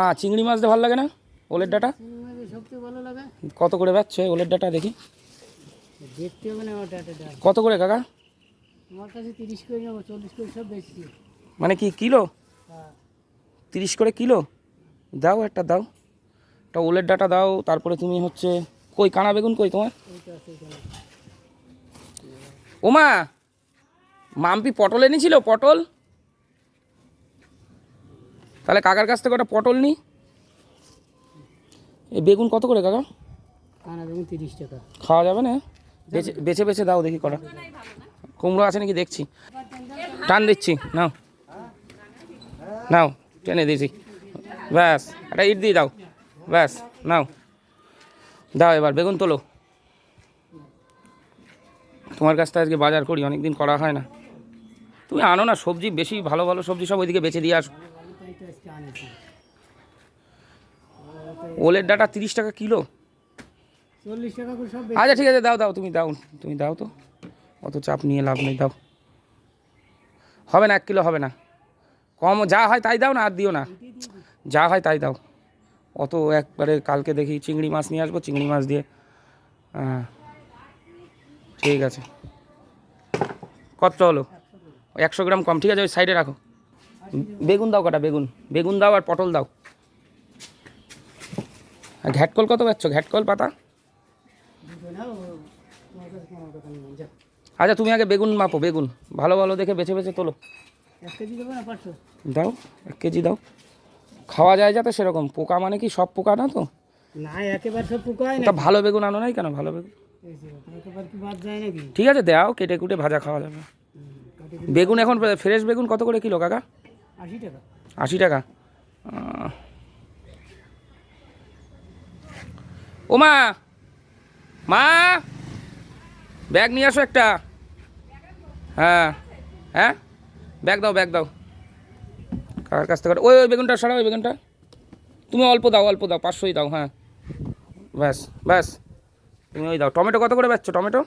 হ্যাঁ চিংড়ি মাছ দিয়ে ভালো লাগে না? ওলের ডাটা? কত করে বেচছো ওলের ডাটা দেখি। দেখতে কত করে কাকা? আমার কাছে তিরিশ করে চল্লিশ করে সব বেশি মানে কি, কিলো? তিরিশ করে কিলো? দাও একটা দাও। একটা ওলের ডাটা দাও, তারপরে তুমি হচ্ছে, কই, কানা বেগুন কই তোমার? ওমা, মাম্পি পটল এনেছিল, পটল? তাহলে কাকার কাছ থেকে ওটা পটল নি। এই বেগুন কত করে কাকা? তিরিশ টাকা। খাওয়া যাবে না? বেছে বেছে বেছে দাও দেখি কটা। কুমড়ো আছে নাকি দেখছি। টান দিচ্ছি নাও। নাও টেনে দিয়েছি। ব্যাস একটা ইট দিয়ে দাও। ব্যাস নাও। দাও এবার বেগুন তোলো। তোমার কাছ থেকে আজকে বাজার করি অনেক দিন করা হয় না। তুমি আনো না সবজি বেশি ভালো ভালো সবজি সব ওইদিকে বেছে দিয়ে আসো। ওলের ডাটা তিরিশ টাকা কিলো? চল্লিশ টাকা করে সব আচ্ছা ঠিক আছে দাও দাও তুমি দাও তুমি দাও তো। অত চাপ নিয়ে লাভ নেই দাও। হবে না এক কিলো হবে না। কম যা হয় তাই দাও না আর দিও না। যা হয় তাই দাও। অত একবারে কালকে দেখি চিংড়ি মাছ নিয়ে আসব চিংড়ি মাছ দিয়ে। হ্যাঁ ঠিক আছে। কত হলো? একশো গ্রাম কম ঠিক আছে ওই সাইডে রাখো। বেগুন দাও কটা, বেগুন। বেগুন দাও আর পটল দাও। আর ঘ্যাটকল কত পাচ্ছ ঘ্যাটকল পাতা? আচ্ছা তুমি আগে বেগুন মাপো, বেগুন। ভালো ভালো দেখে বেছে বেছে তোলো। দাও, এক কেজি দাও। খাওয়া যায় যাতে সেরকম। পোকা মানে কি সব পোকা না তো ভালো বেগুন আনো নাই কেন? ভালো বেগুন। ঠিক আছে, দাও, কেটে কুটে ভাজা খাওয়া যাবে। বেগুন এখন ফ্রেশ বেগুন কত করে কিলো, কাকা? আশি টাকা। আশি টাকা? ও মা মা! ব্যাগ নিয়ে আসো একটা। হ্যাঁ। হ্যাঁ? ব্যাগ দাও ব্যাগ দাও। কার কাছ থেকে? ওই ওই বেগুনটা সরাও ওই বেগুনটা। তুমি অল্প দাও অল্প দাও পাঁচশোই দাও হ্যাঁ। ব্যাস ব্যাস। তুমি ওই দাও। টমেটো কত করে বেচছো টমেটো?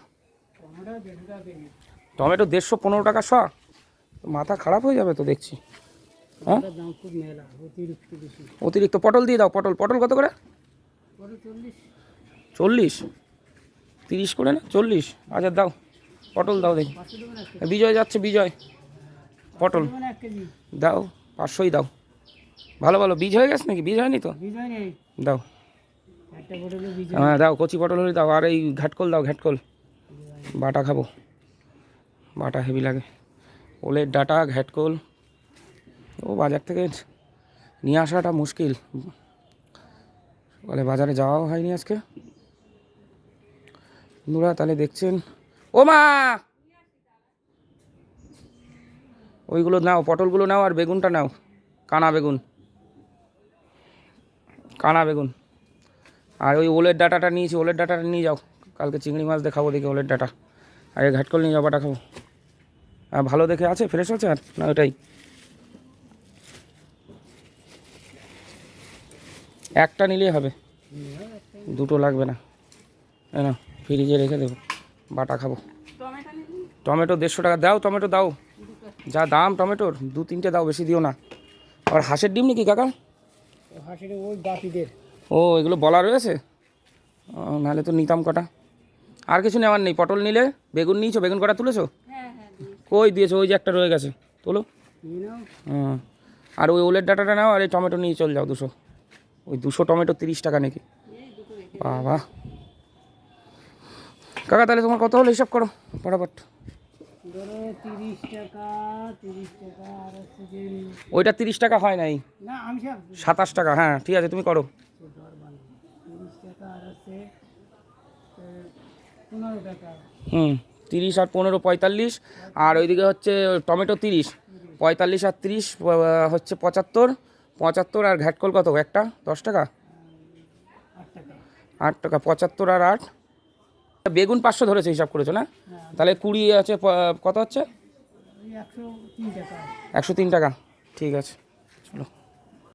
টমেটো দেড়শো পনেরো টাকা শ মাথা খারাপ হয়ে যাবে তো দেখছি। হ্যাঁ? অতিরিক্ত পটল দিয়ে দাও, পটল। পটল কত করে? চল্লিশ। তিরিশ করে না? চল্লিশ। আচ্ছা দাও। পটল দাও দেখি। বিজয় যাচ্ছে, বিজয়। পটল। দাও, পাঁচশোই দাও। ভালো ভালো। বীজ হয়ে গেছে নাকি? বীজ হয়নি তো? দাও। হ্যাঁ দাও। কচি পটল হলে দাও। আর এই ঘাটকল দাও, ঘাটকল। বাটা খাব। বাটা হেভি লাগে। ওলের ডাটা, ঘাটকল। ও বাজার থেকে নিয়ে আসাটা মুশকিল। বলে বাজারে যাওয়াও হয়নি আজকে। বন্ধুরা, তাহলে দেখছেন। ও মা! ওইগুলো নাও, পটলগুলো নাও আর বেগুনটা নাও। কানা বেগুন। কানা বেগুন। আর ওই ওলের ডাটাটা নিয়েছি, ওলের ডাটাটা নিয়ে যাও। কালকে চিংড়ি মাছ দেখাবো দেখি ওলের ডাটা। এই ঘাটকল নিয়ে যাও বাটা খাব। আর ভালো দেখে আছে, ফ্রেশ আছে? আর না ওটাই একটা নিলেই হবে। দুটো লাগবে না। না ফ্রিজে রেখে দেবো। বাটা খাব। টমেটো দেড়শো টাকা দাও টমেটো দাও। যা দাম টমেটোর দু তিনটে দাও বেশি দিও না। আবার হাঁসের ডিম নাকি কাকা? হাসির ওই বাপিদের ও এগুলো বলা রয়েছে? নাহলে তো নিতাম কটা। আর কিছু নেওয়ার নেই। পটল নিলে বেগুন নিয়েছো বেগুন কটা তুলেছো? কই দিয়েছ? ওই যে একটা রয়ে গেছে। তোলো। আর ওই ওলের ডাটাটা নাও আর এই টমেটো নিয়ে চল যাও দুশো। ওই দুশো টমেটো তিরিশ টাকা নাকি? বাবা। কাকা, তাহলে তোমার কত হলো? হিসাব করো, ফটাফট। ওইটা তিরিশ টাকা হয় নাই। সাতাশ টাকা হ্যাঁ ঠিক আছে, তুমি করো। হুম, তিরিশ আর পনেরো পঁয়তাল্লিশ, আর ওইদিকে হচ্ছে টমেটো তিরিশ, পঁয়তাল্লিশ আর তিরিশ হচ্ছে পঁচাত্তর পঁচাত্তর আর ঘ্যাটকল কত? একটা? দশ টাকা? আট টাকা। পঁচাত্তর আর আট? বেগুন পাঁচশো ধরেছে হিসাব করেছ না। তাহলে কুড়ি আছে কত হচ্ছে? একশো তিন টাকা। একশো তিন টাকা। ঠিক আছে। চলো।